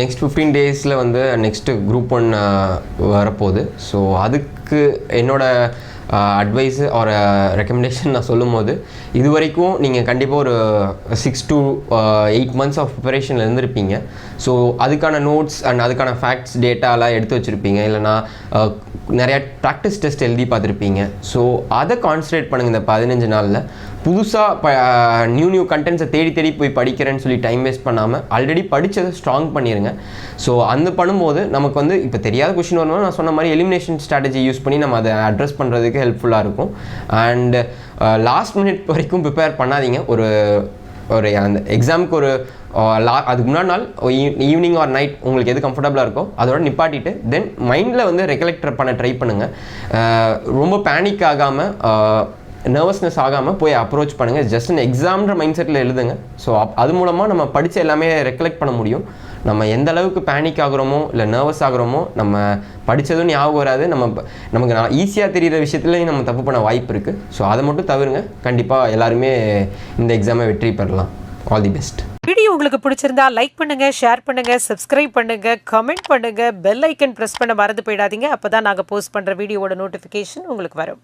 Next fifteen டேஸில் வந்து next group one வரப்போகுது. ஸோ அதுக்கு என்னோடய Uh, அட்வைஸு uh, ஒரு ரெக்கமெண்டேஷன் நான் சொல்லும் போது இது வரைக்கும் நீங்கள் கண்டிப்பாக ஒரு six to eight months of ப்ரிப்பரேஷனில் இருந்திருப்பீங்க. ஸோ அதுக்கான நோட்ஸ் அண்ட் அதுக்கான ஃபேக்ட்ஸ் டேட்டாலாம் எடுத்து வச்சுருப்பீங்க. இல்லைனா uh, நிறையா ப்ராக்டிஸ் டெஸ்ட் எழுதி பார்த்துருப்பீங்க. ஸோ அதை கான்சன்ட்ரேட் பண்ணுங்கள் இந்த பதினஞ்சு நாளில். புதுசாக ப நியூ நியூ கண்டென்ட்ஸை தேடி தேடி போய் படிக்கிறேன்னு சொல்லி டைம் வேஸ்ட் பண்ணாமல் ஆல்ரெடி படித்ததை ஸ்ட்ராங் பண்ணிடுங்க ஸோ அந்த பண்ணும்போது நமக்கு வந்து இப்போ தெரியாத கொஷின் வரணும் நான் சொன்ன மாதிரி எலிமினேஷன் ஸ்ட்ராட்டஜி யூஸ் பண்ணி நம்ம அதை அட்ரஸ் பண்ணுறதுக்கு ஹெல்ப்ஃபுல்லாக இருக்கும். அண்ட் லாஸ்ட் மினிட் வரைக்கும் ப்ரிப்பேர் பண்ணாதீங்க. ஒரு ஒரு அந்த எக்ஸாமுக்கு ஒரு uh, லா அதுக்கு முன்னாடி நாள் ஈவினிங் ஆர் நைட் உங்களுக்கு எது கம்ஃபர்டபுளாக இருக்கோ அதோட நிப்பாட்டிட்டு தென் மைண்டில் வந்து ரெக்கலெக்டர் பண்ண ட்ரை பண்ணுங்கள் uh, ரொம்ப பேனிக் ஆகாமல் uh, நர்வஸ்னஸ் ஆகாமல் போய் அப்ரோச் பண்ணுங்கள் ஜஸ்ட் அன் எக்ஸாம்ன்ற மைண்ட் செட்டில் எழுதுங்க ஸோ அது மூலமாக நம்ம படித்த எல்லாமே ரெக்கலெக்ட் பண்ண முடியும். நம்ம எந்த அளவுக்கு பேனிக் ஆகுறோமோ இல்லை நர்வஸ் ஆகுறோமோ நம்ம படித்ததும் ஞாபகம் வராது. நம்ம நமக்கு நான் ஈஸியாக தெரிகிற விஷயத்துலையும் நம்ம தப்பு பண்ண வாய்ப்பு இருக்குது ஸோ அதை மட்டும் தவிருங்க. கண்டிப்பாக எல்லாருமே இந்த எக்ஸாமை வெற்றி பெறலாம். ஆல் தி பெஸ்ட் வீடியோ உங்களுக்கு பிடிச்சிருந்தா லைக் பண்ணுங்க ஷேர் பண்ணுங்க சப்ஸ்கிரைப் பண்ணுங்க கமெண்ட் பண்ணுங்க பெல் ஐக்கன் பிரஸ் பண்ண மறந்து போயிடாதீங்க. அப்போதான் நாங்கள் போஸ்ட் பண்ணுற வீடியோவோட நோட்டிஃபிகேஷன் உங்களுக்கு வரும்.